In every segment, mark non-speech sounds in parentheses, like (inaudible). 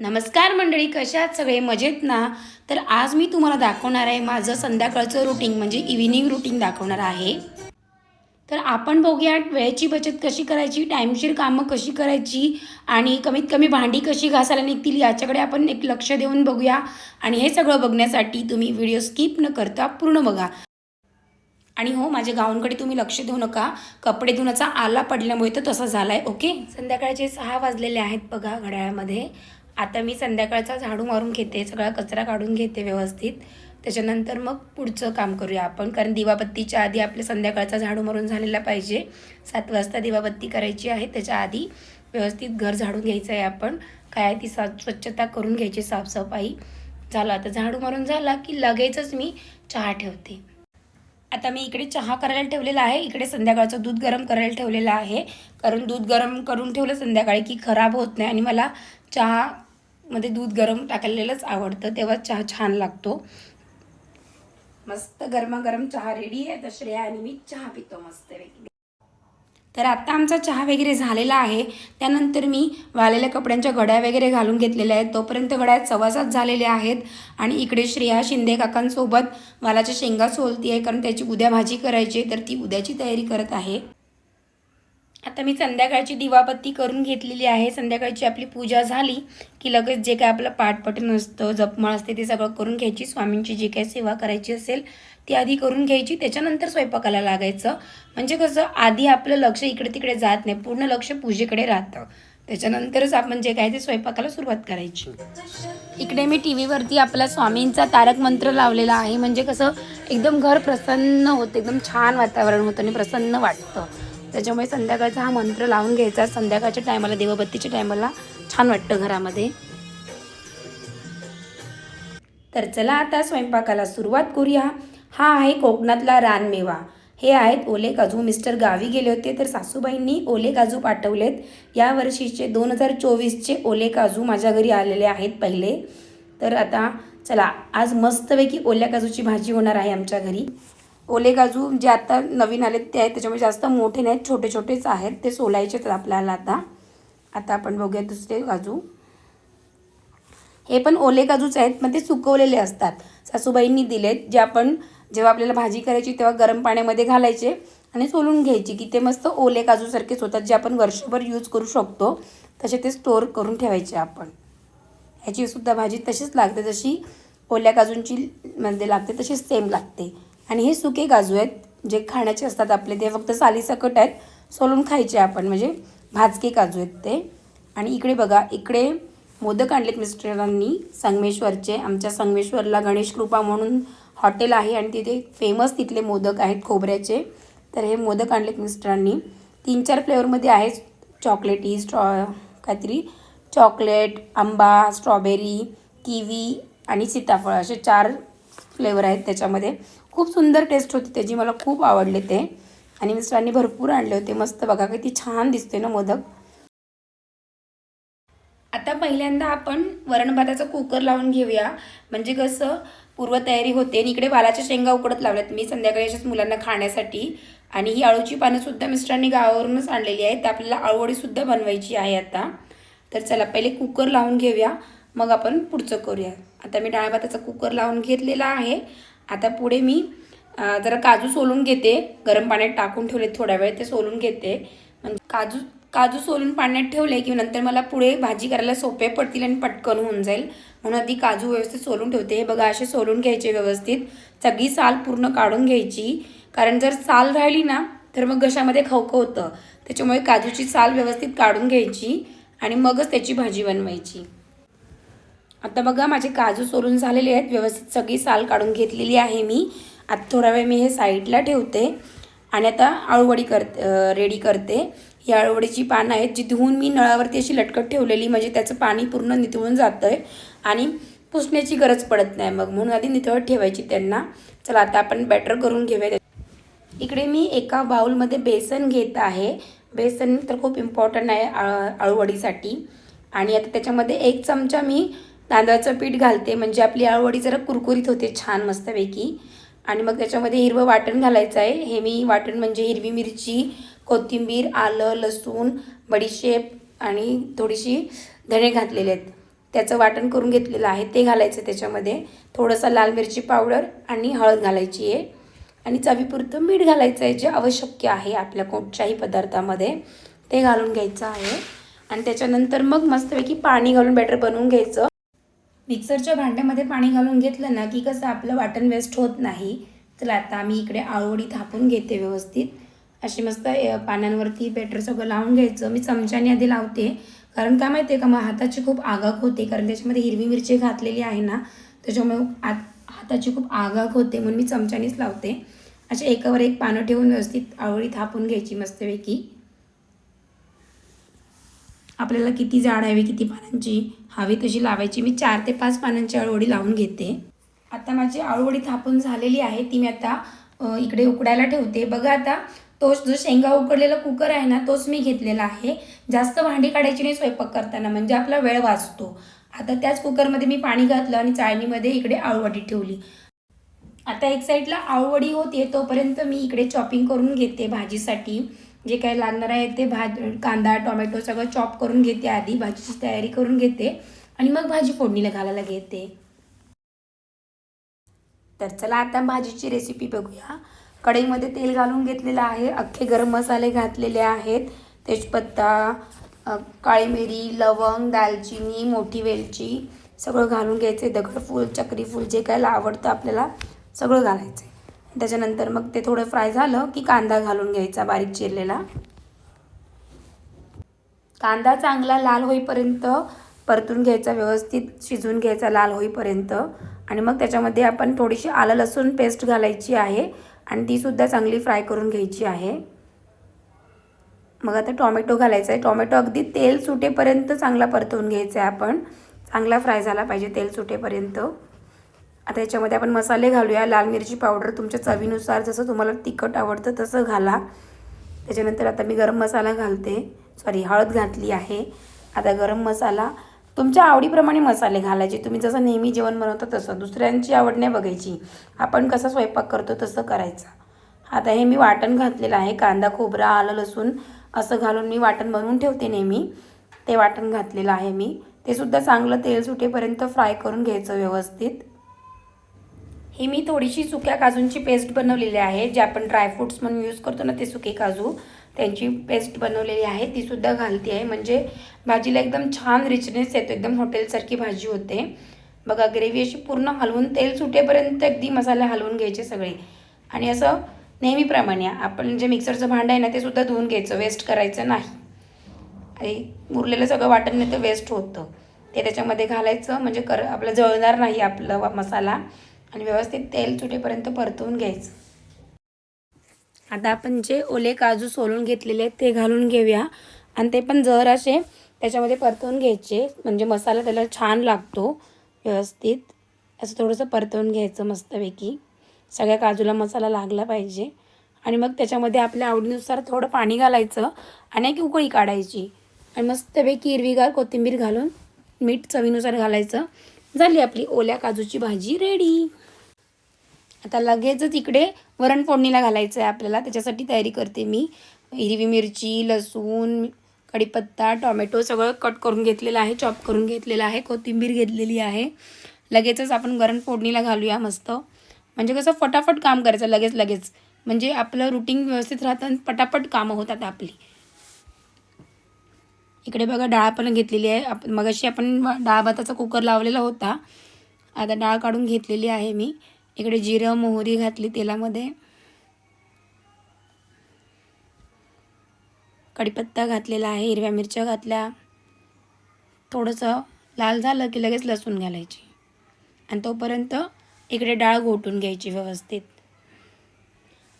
नमस्कार मंडळी कशा आहात सगळे? मजेत ना? तर आज मी तुम्हाला दाखवणार आहे माझं संध्याकाळचं रुटीन म्हणजे इव्हिनिंग रुटीन दाखवणार आहे. तर आपण बघूया वेळेची बचत कशी करायची टाईमशीर कामं कशी करायची आणि कमीत कमी भांडी कशी घासायला निघतील याच्याकडे आपण एक लक्ष देऊन बघूया. आणि हे सगळं बघण्यासाठी तुम्ही व्हिडिओ स्किप न करता पूर्ण बघा. आणि हो माझ्या गाऊनकडे तुम्ही लक्ष देऊ नका. कपडे धुण्याचा आला पडल्यामुळे तर तसा झाला आहे ओके? संध्याकाळचे सहा वाजलेले आहेत बघा घड्याळामध्ये. आता मी संध्याकाळचा झाडू मारून घेते सगळा कचरा काढून घेते व्यवस्थित. त्याच्यानंतर मग पुढचं काम करूया आपण कारण दिवाबत्तीच्या आधी आपल्या संध्याकाळचा झाडू मारून झालेला पाहिजे. सात वाजता दिवाबत्ती करायची आहे त्याच्या आधी व्यवस्थित घर झाडून घ्यायचं आहे आपण. काय आहे ती सा स्वच्छता करून घ्यायची साफसफाई. झालं आता झाडू मारून झाला की लगेचच मी चहा ठेवते. आता मी इकडे चहा करायला ठेवलेला आहे इकडे संध्याकाळचं दूध गरम करायला ठेवलेलं आहे. कारण दूध गरम करून ठेवलं संध्याकाळी की खराब होत नाही आणि मला चहा मध्ये दूध गरम टाकलेलंच आवडतं तेव्हा चहा छान लागतो. मस्त गरमागरम चहा रेडी आहे तर श्रेया आणि मी चहा पितो मस्त तर आत्ता आमचा चहा वगैरे झालेला आहे. त्यानंतर मी वाळलेल्या कपड्यांच्या घड्या वगैरे घालून घेतलेल्या आहेत. तोपर्यंत घड्या सवासात झालेल्या आहेत. आणि इकडे श्रेया शिंदे काकांसोबत वालाच्या शेंगा सोलती आहे कारण त्याची उद्या भाजी करायची आहे तर ती उद्याची तयारी करत आहे. आता मी संध्याकाळची दिवाबत्ती करून घेतलेली आहे. संध्याकाळची आपली पूजा झाली की लगेच जे काय आपलं पाठपटन असतं जपमाळ असते ते सगळं करून घ्यायची. स्वामींची जी काही सेवा करायची असेल ती आधी करून घ्यायची. त्याच्यानंतर स्वयंपाकाला लागायचं. म्हणजे कसं आधी आपलं लक्ष इकडे तिकडे जात नाही. पूर्ण लक्ष पूजेकडे राहतं. त्याच्यानंतरच आपण जे काय ते स्वयंपाकाला सुरुवात करायची. इकडे मी टी व्हीवरती आपला स्वामींचा तारक मंत्र लावलेला आहे. म्हणजे कसं एकदम घर प्रसन्न होतं. एकदम छान वातावरण होतं आणि प्रसन्न वाटतं. त्याच्यामुळे संध्याकाळचा हा मंत्र लावून घ्यायचा. संध्याकाळच्या टायमाला देवबत्तीच्या टायमाला छान वाटतं घरामध्ये. तर चला आता स्वयंपाकाला सुरुवात करूया. हा आहे कोकणातला रानमेवा. हे आहेत ओले काजू. मिस्टर गावी गेले होते तर सासूबाईंनी ओले काजू पाठवलेत. या वर्षीचे दोन हजार चोवीसचे ओले काजू माझ्या घरी आलेले आहेत पहिले. तर आता चला आज मस्तपैकी ओल्या काजूची भाजी होणार आहे आमच्या घरी. ओले काजू जे आता नवीन आले ते आहेत त्याच्यामुळे जास्त मोठे नाहीत छोटे छोटेच आहेत. ते सोलायचेच आपल्याला आता. आता आपण बघूया दुसरे काजू. हे पण ओले काजूच आहेत पण ते सुकवलेले असतात. सासूबाईंनी दिलेत जे आपण जेव्हा आपल्याला भाजी करायची तेव्हा गरम पाण्यामध्ये घालायचे आणि सोलून घ्यायची की ते मस्त ओले काजूसारखेच होतात जे आपण वर्षभर यूज करू शकतो. तसे ते स्टोअर करून ठेवायचे आपण. ह्याची सुद्धा भाजी तशीच लागते जशी ओल्या काजूंची मध्ये लागते तशीच सेम लागते. आणि हे सुके काजू आहेत जे खाण्याचे असतात आपले ते फक्त सालीसकट आहेत सोलून खायचे आपण म्हणजे भाजके काजू आहेत ते. आणि इकडे बघा इकडे मोदक आणलेत मिस्टरांनी संगमेश्वरचे. आमच्या संगमेश्वरला गणेश कृपा म्हणून हॉटेल आहे आणि तिथे फेमस तिथले मोदक आहेत खोबऱ्याचे. तर हे मोदक आणलेत मिस्टरांनी. तीन चार फ्लेवरमध्ये आहे चॉकलेटी स्ट्रॉ काहीतरी. चॉकलेट आंबा स्ट्रॉबेरी किवी आणि सीताफळ असे चार फ्लेवर आहेत त्याच्यामध्ये. खूप सुंदर टेस्ट होती त्याची मला खूप आवडले ते. आणि मिस्टरांनी भरपूर आणले होते. मस्त बघा किती छान दिसते ना मोदक. आता पहिल्यांदा आपण वरण भाताचा कुकर लावून घेऊया. म्हणजे कसं पूर्वतयारी होते आणि इकडे वालाच्या शेंगा उकडत लावल्यात. मी संध्याकाळी अशाच मुलांना खाण्यासाठी. आणि ही आळूची पानंसुद्धा मिस्टरांनी गावावरूनच आणलेली आहेत. आपल्याला आळूवडीसुद्धा बनवायची आहे आता. तर चला पहिले कुकर लावून घेऊया. मग आपण पुढचं करूया. आता मी डाळ भाताचा कुकर लावून घेतलेला आहे. आता पुढे मी जरा काजू सोलून घेते. गरम पाण्यात टाकून ठेवले थोड्या वेळ ते सोलून घेते. म्हणजे काजू काजू सोलून पाण्यात ठेवले की नंतर मला पुढे भाजी करायला सोपे पडतील आणि पटकन होऊन जाईल. म्हणून आधी काजू व्यवस्थित सोलून ठेवते. हे बघा असे सोलून घ्यायचे व्यवस्थित. सगळी साल पूर्ण काढून घ्यायची. कारण जर साल राहिली ना तर मग घशामध्ये खवखं होतं. त्याच्यामुळे काजूची साल व्यवस्थित काढून घ्यायची आणि मगच त्याची भाजी बनवायची. आता बघा माझे काजू सोलून झालेले आहेत. व्यवस्थित सगळी साल काढून घेतलेली आहे मी. आता थोडा वेळ मी हे साईडला ठेवते आणि आता आळूवडी कर रेडी करते. ही आळूवडीची पानं आहेत जी धुवून मी नळावरती अशी लटकत ठेवलेली म्हणजे त्याचं पाणी पूर्ण निथळून जातं आहे आणि पुसण्याची गरज पडत नाही मग. म्हणून आधी निथळत ठेवायची त्यांना. चला आता आपण बॅटर करून घेऊया. इकडे मी एका बाउलमध्ये बेसन घेत आहे. बेसन तर खूप इम्पॉर्टंट आहे आळूवडीसाठी. आणि आता त्याच्यामध्ये एक चमचा मी तांदळाचं पीठ घालते म्हणजे आपली आळूवडी जरा कुरकुरीत होते छान मस्तपैकी. आणि मग त्याच्यामध्ये हिरवं वाटण घालायचं आहे. हे मी वाटण म्हणजे हिरवी मिरची कोथिंबीर आलं लसूण बडीशेप आणि थोडीशी धणे घातलेले आहेत. त्याचं वाटण करून घेतलेलं आहे ते घालायचं त्याच्यामध्ये. थोडंसं लाल मिरची पावडर आणि हळद घालायची आहे. आणि चवीपुरतं मीठ घालायचं आहे जे आवश्यक आहे आपल्या कोणत्याही पदार्थामध्ये. ते घालून घ्यायचं आहे. आणि त्याच्यानंतर मग मस्तपैकी पाणी घालून बॅटर बनवून घ्यायचं. मिक्सरच्या भांड्यामध्ये पाणी घालून घेतलं ना की कसं आपलं वाटण वेस्ट होत नाही. चला आता मी इकडे आळवडी थापून घेते व्यवस्थित. अशी मस्त पाण्यांवरती पानांवरती सगळं लावून घ्यायचं. मी चमच्याने आधी लावते. कारण काय माहिती आहे का मग हाताची खूप आगाग होते. कारण त्याच्यामध्ये हिरवी मिरची घातलेली आहे ना त्याच्यामुळे आत हाताची खूप आगाग होते. म्हणून मी चमच्यानेच लावते. अशा एकावर एक पानं ठेवून व्यवस्थित आवळी थापून घ्यायची मस्तपैकी. आपल्याला किती जाड हवी किती पानांची हवी तशी लावायची. मी चार ते पाच पानांची आळवडी लावून घेते. आता माझी आळूवडी थापून झालेली आहे. ती मी आता इकडे उकडायला ठेवते. बघा आता तोच जो शेंगा उकडलेला कुकर आहे ना तोच मी घेतलेला आहे. जास्त भांडी काढायची नाही स्वयंपाक करताना म्हणजे आपला वेळ वाचतो. आता त्याच कुकरमध्ये मी पाणी घातलं आणि चाळणीमध्ये इकडे आळूवडी ठेवली. आता एक साईडला आळूवडी होते तोपर्यंत मी इकडे चॉपिंग करून घेते भाजीसाठी. जे काही लागणार आहे ते भाज कांदा टोमॅटो सगळं चॉप करून घेते आधी भाजीची तयारी करून घेते आणि मग भाजी फोडणीला घालायला घेते. तर चला आता भाजीची रेसिपी बघूया. कढईमध्ये तेल घालून घेतलेलं आहे. अख्खे गरम मसाले घातलेले आहेत. तेजपत्ता काळी मिरी लवंग दालचिनी मोठी वेलची सगळं घालून घ्यायचं. आहे दगडफूल चक्रीफूल जे काय आवडतं आपल्याला सगळं घालायचं आहे त्याच्यानंतर मग ते थोडं फ्राय झालं की कांदा घालून घ्यायचा बारीक चिरलेला. कांदा चांगला लाल होईपर्यंत परतून घ्यायचा व्यवस्थित शिजवून घ्यायचा लाल होईपर्यंत. आणि मग त्याच्यामध्ये आपण थोडीशी आलं लसूण पेस्ट घालायची आहे आणि तीसुद्धा चांगली फ्राय करून घ्यायची आहे. मग आता टॉमॅटो घालायचा आहे. टॉमॅटो अगदी तेल सुटेपर्यंत चांगला परतवून घ्यायचा आहे आपण. चांगला फ्राय झाला पाहिजे तेल सुटेपर्यंत. आता याच्यामध्ये आपण मसाले घालूया. लाल मिरची पावडर तुमच्या चवीनुसार जसं तुम्हाला तिखट आवडतं तसं घाला. त्याच्यानंतर आता मी गरम मसाला घालते. सॉरी हळद घातली आहे. आता गरम मसाला. तुमच्या आवडीप्रमाणे मसाले घालायचे. तुम्ही जसं नेहमी जेवण बनवता तसं. दुसऱ्यांची आवड नाही बघायची. आपण कसा स्वयंपाक करतो तसं करायचा. आता हे मी वाटण घातलेलं आहे. कांदा खोबरा आलं लसूण असं घालून मी वाटण बनवून ठेवते नेहमी. ते वाटण घातलेलं आहे मी. ते सुद्धा चांगलं तेल सुटेपर्यंत फ्राय करून घ्यायचं व्यवस्थित. ही मी थोडीशी सुक्या काजूंची पेस्ट बनवलेली आहे. जे आपण ड्रायफ्रूट्स म्हणून यूज करतो ना ते सुके काजू. त्यांची पेस्ट बनवलेली आहे. ती सुद्धा घालते आहे. म्हणजे भाजीला एकदम छान रिचनेस येतो. एकदम हॉटेलसारखी भाजी होते. बघा ग्रेव्ही अशी पूर्ण हलवून तेल सुटेपर्यंत अगदी मसाले हलवून घ्यायचे सगळे. आणि असं नेहमीप्रमाणे आपण जे मिक्सरचं भांडं आहे ना ते सुद्धा धुवून घ्यायचं. वेस्ट करायचं नाही. आणि उरलेलं सगळं वाटण नाही तर वेस्ट होतं. ते त्याच्यामध्ये घालायचं. म्हणजे कर आपलं जळणार नाही आपलं मसाला. आणि व्यवस्थित तेल सुटेपर्यंत परतवून घ्यायचं. आता आपण जे ओले काजू सोलून घेतलेले आहेत ते घालून घेऊया. आणि ते पण जर असे त्याच्यामध्ये परतवून घ्यायचे म्हणजे मसाला त्याला छान लागतो व्यवस्थित. असं थोडंसं परतवून घ्यायचं मस्तपैकी. सगळ्या काजूला मसाला लागला पाहिजे. आणि मग त्याच्यामध्ये आपल्या आवडीनुसार थोडं पाणी घालायचं आणि एक उकळी काढायची. आणि मस्तपैकी हिरवीगार कोथिंबीर घालून मीठ चवीनुसार घालायचं. झाली आपली ओल्या काजूची भाजी रेडी आता लगेचच इकडे वरणफोडणीला घालायचं आहे आपल्याला. त्याच्यासाठी तयारी करते मी. हिरवी मिरची लसूण कढीपत्ता टॉमॅटो सगळं कट करून घेतलेलं आहे चॉप करून घेतलेलं आहे कोथिंबीर घेतलेली आहे. लगेचच आपण वरण फोडणीला घालूया मस्त. म्हणजे कसं फटाफट काम करायचं लगेच लगेच. म्हणजे आपलं रुटीन व्यवस्थित राहतं आणि पटापट कामं होतात आपली. इकडे बघा डाळ पण घेतलेली आहे. आपण मगाशी आपण डाळ भाताचा कुकर लावलेला होता. आता डाळ काढून घेतलेली आहे मी. इकडे जिरं मोहरी घातली तेलामध्ये. कढीपत्ता घातलेला आहे हिरव्या मिरच्या घातल्या. थोडंसं लाल झालं की लगेच लसूण घालायची. आणि तोपर्यंत इकडे डाळ घोटून घ्यायची व्यवस्थित.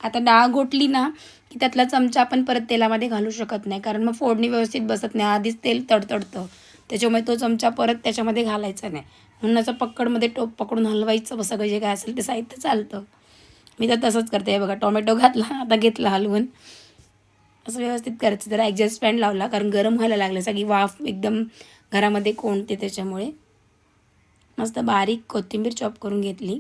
आता डाळ घोटली ना की त्यातला चमचा आपण परत तेलामध्ये घालू शकत नाही कारण मग फोडणी व्यवस्थित बसत नाही. आधीच तेल तडतडतं. त्याच्यामुळे तो चमचा परत त्याच्यामध्ये घालायचा नाही. म्हणून असं पक्कडमध्ये टोप पकडून हलवायचं सगळं जे काय असेल ते साहित्य चालतं. मी तर तसंच करते. हे बघा टोमॅटो घातला आता घेतला हलवून. असं व्यवस्थित करायचं. जरा ॲडजस्ट फॅन लावला कारण गरम व्हायला लागलं. सगळी वाफ एकदम घरामध्ये कोणते त्याच्यामुळे. मस्त बारीक कोथिंबीर चॉप करून घेतली.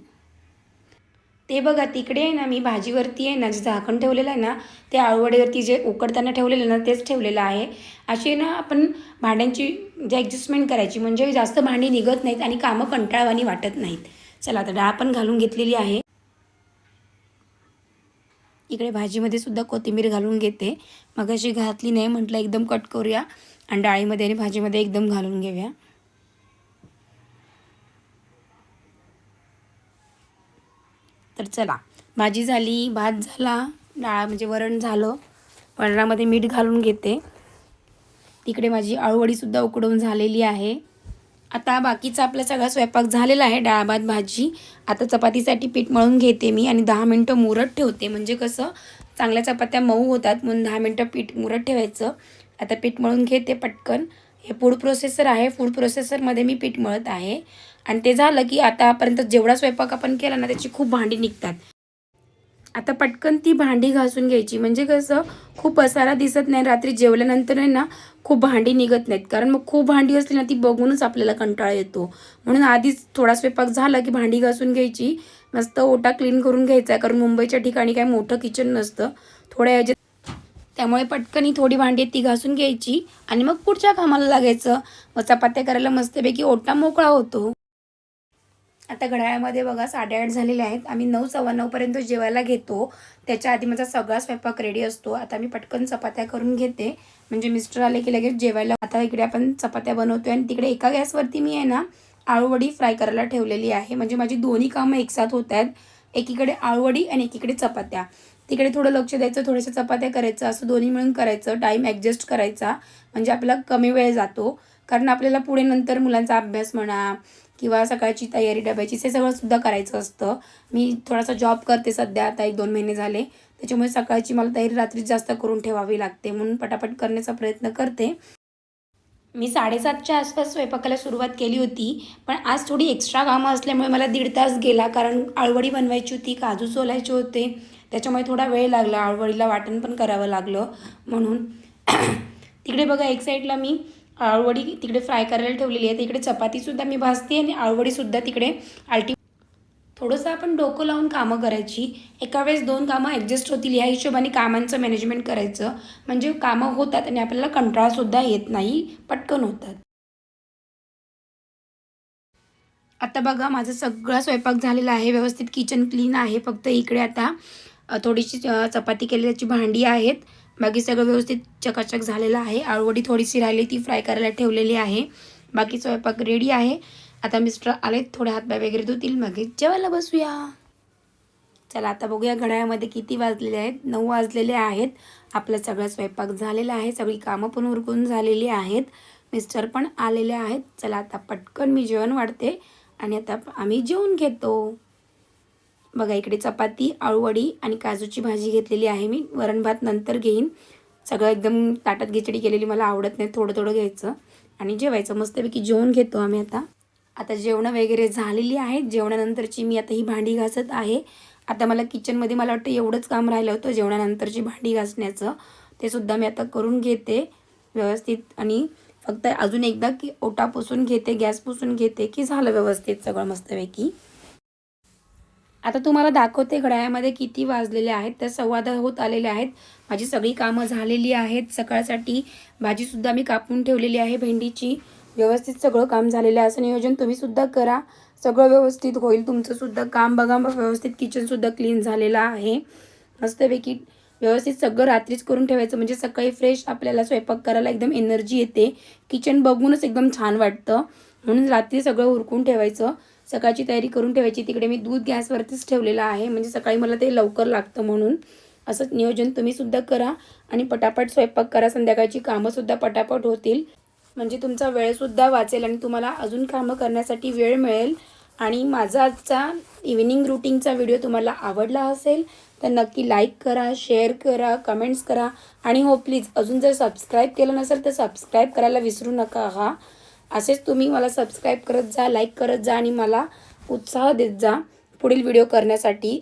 ते बघा तिकडे आहे ना मी भाजीवरती आहे ना जे झाकण ठेवलेलं आहे ना ते आळूवडीवरती जे उकडताना ठेवलेलं ना तेच ठेवलेलं आहे. अशी ना आपण भांड्यांची म्हणजे जे ॲडजस्टमेंट करायची. म्हणजे जास्त भांडी निघत नाहीत आणि कामं कंटाळवानी वाटत नाहीत. चला आता डाळ पण घालून घेतलेली आहे. इकडे भाजीमध्ये सुद्धा कोथिंबीर घालून घेते. मग अशी घातली नाही म्हटलं एकदम कट करूया. आणि डाळीमध्ये आणि भाजीमध्ये एकदम घालून घेऊया. तर चला भाजी झाली भात झाला डाळ म्हणजे वरण झालं. वरणामध्ये मीठ घालून घेते. तिकडे माझी आळूवडीसुद्धा उकडवून झालेली आहे. आता बाकीचा आपला सगळा स्वयंपाक झालेला आहे डाळ भात भाजी. आता चपातीसाठी पीठ मळून घेते मी आणि दहा मिनटं मुरत ठेवते. म्हणजे कसं चांगल्या चपात्या मऊ होतात म्हणून दहा मिनटं पीठ मुरत ठेवायचं. आता पीठ मळून घेते पटकन. हे फूड प्रोसेसर आहे. फूड प्रोसेसरमध्ये मी पीठ मळत आहे. आणि ते झालं की आतापर्यंत जेवढा स्वयंपाक आपण केला ना त्याची खूप भांडी निघतात. आता पटकन ती भांडी घासून घ्यायची. म्हणजे कसं खूप पसारा दिसत नाही. रात्री जेवल्यानंतर आहे ना खूप भांडी निघत नाहीत. कारण मग खूप भांडी असली ना ती बघूनच आपल्याला कंटाळा येतो. म्हणून आधीच थोडा स्वयंपाक झाला की भांडी घासून घ्यायची. मस्त ओटा क्लीन करून घ्यायचा कारण मुंबईच्या ठिकाणी काय मोठं किचन नसतं. थोड्या याच्यात त्यामुळे पटकन ही थोडी भांडी ती घासून घ्यायची. आणि मग पुढच्या कामाला लागायचं. मग चपात्या करायला मस्तपैकी ओटा मोकळा होतो. आता घड्याळामध्ये बघा साडेआठ झालेले आहेत. आम्ही नऊ सव्वा नऊपर्यंत जेवायला घेतो. त्याच्या आधी माझा सगळा स्वयंपाक रेडी असतो. आता मी पटकन चपात्या करून घेते. म्हणजे मिस्टर आले की लगेच जेवायला. आता इकडे आपण चपात्या बनवतोय आणि तिकडे एका गॅसवरती मी आहे ना आळूवडी फ्राय करायला ठेवलेली आहे. म्हणजे माझी दोन्ही कामं एकसाथ होत आहेत. एकीकडे आळूवडी आणि एकीकडे चपात्या. तिकडे थोडं लक्ष द्यायचं थोड्याशा चपात्या करायचं असं दोन्ही मिळून करायचं टाईम ॲडजस्ट करायचा. म्हणजे आपला कमी वेळ जातो. कारण आपल्याला पुढे नंतर मुलांचा अभ्यास म्हणा किंवा सकाळची तयारी डब्याची हे सगळं सुद्धा करायचं असतं. मी थोडासा जॉब करते सध्या आता एक दोन महिने झाले. त्याच्यामुळे सकाळची मला तयारी रात्रीच जास्त करून ठेवावी लागते. म्हणून पटापट करण्याचा प्रयत्न करते. मी साडेसातच्या आसपास स्वयंपाकाला सुरुवात केली होती. पण आज थोडी एक्स्ट्रा कामं असल्यामुळे मला दीड तास गेला. कारण आळवडी बनवायची होती काजू सोलायचे होते. त्याच्यामुळे थोडा वेळ लागला. आळवडीला वाटण पण करावं लागलं. म्हणून (clears throat) तिकडे बघा एक साईडला मी आळवडी तिकडे फ्राय करायला ठेवलेली आहे. तिकडे चपातीसुद्धा मी भाजते आणि आळवडीसुद्धा तिकडे आलटी थोडंसं आपण डोकं लावून कामं करायची. एका वेळेस दोन कामं ॲडजस्ट होतील. या हिशोबाने कामांचं मॅनेजमेंट करायचं. म्हणजे कामं होतात आणि आपल्याला कंटाळासुद्धा येत नाही पटकन होतात. आता बघा माझा सगळा स्वयंपाक झालेला आहे. व्यवस्थित किचन क्लीन आहे. फक्त इकडे आता थोडीशी चपाती केलेल्याची भांडी आहेत. बाकी सगळं व्यवस्थित चकाचक झालेलं आहे. आळूवडी थोडीशी राहिली. ती फ्राय करायला ठेवलेली आहे. बाकी स्वयंपाक रेडी आहे. आता मिस्टर आले थोडे हातपाय वगैरे धुतील मग जेवायला बसूया. चला आता बघूया घड्याळामध्ये किती वाजलेले आहेत. नऊ वाजलेले आहेत. आपला सगळा स्वयंपाक झालेला आहे. सगळी कामं पण उरकून झालेली आहेत. मिस्टर पण आलेले आहेत. चला आता पटकन मी जेवण वाढते आणि आता आम्ही जेवून घेतो. बघा इकडे चपाती आळूवडी आणि काजूची भाजी घेतलेली आहे मी. वरण भात नंतर घेईन. सगळं एकदम ताटात खिचडी केलेली मला आवडत नाही थोडं थोडं घ्यायचं आणि जेवायचं. मस्तपैकी जेवून घेतो आम्ही आता. आता जेवणं वगैरे झालेली आहेत. जेवणानंतरची मी आता ही भांडी घासत आहे. आता मला किचनमध्ये मला वाटतं एवढंच काम राहिलं होतं जेवणानंतरची भांडी घासण्याचं. ते सुद्धा मी आता करून घेते व्यवस्थित. आणि फक्त अजून एकदा की ओटा पुसून घेते गॅस पुसून घेते की झालं व्यवस्थित सगळं मस्तपैकी. आता तुम्हाला दाखवते घड्याळामध्ये किती वाजलेले आहेत तर संवाद होत आलेले आहेत. माझी सगळी कामं झालेली आहेत. सकाळसाठी भाजीसुद्धा मी कापून ठेवलेली आहे भेंडीची. व्यवस्थित सगळं काम झालेलं आहे. असं नियोजन तुम्हीसुद्धा करा. सगळं व्यवस्थित होईल. तुमचंसुद्धा काम बघा. मग व्यवस्थित किचनसुद्धा क्लीन झालेलं आहे. मस्तपैकी व्यवस्थित सगळं रात्रीच करून ठेवायचं. म्हणजे सकाळी फ्रेश आपल्याला स्वयंपाक करायला एकदम एनर्जी येते. किचन बघूनच एकदम छान वाटतं. म्हणून रात्री सगळं उरकून ठेवायचं. सकाळची तयारी करून ठेवायची. तिकडे मी दूध गॅसवरतीच ठेवलेलं आहे. म्हणजे सकाळी मला ते लवकर लागतं म्हणून. असंच नियोजन तुम्हीसुद्धा करा. आणि पटापट स्वयंपाक करा. संध्याकाळची कामंसुद्धा पटापट होतील. म्हणजे तुमचा वेळसुद्धा वाचेल आणि तुम्हाला अजून कामं करण्यासाठी वेळ मिळेल. आणि माझा आजचा इव्हिनिंग रुटीनचा व्हिडिओ तुम्हाला आवडला असेल तर नक्की लाईक करा शेअर करा कमेंट्स करा. आणि हो प्लीज अजून जर सबस्क्राईब केलं नसेल तर सबस्क्राईब करायला विसरू नका हा. असेच तुम्ही मला सबस्क्राईब करत जा लाईक करत जा आणि मला उत्साह देत जा पुढील व्हिडिओ करण्यासाठी.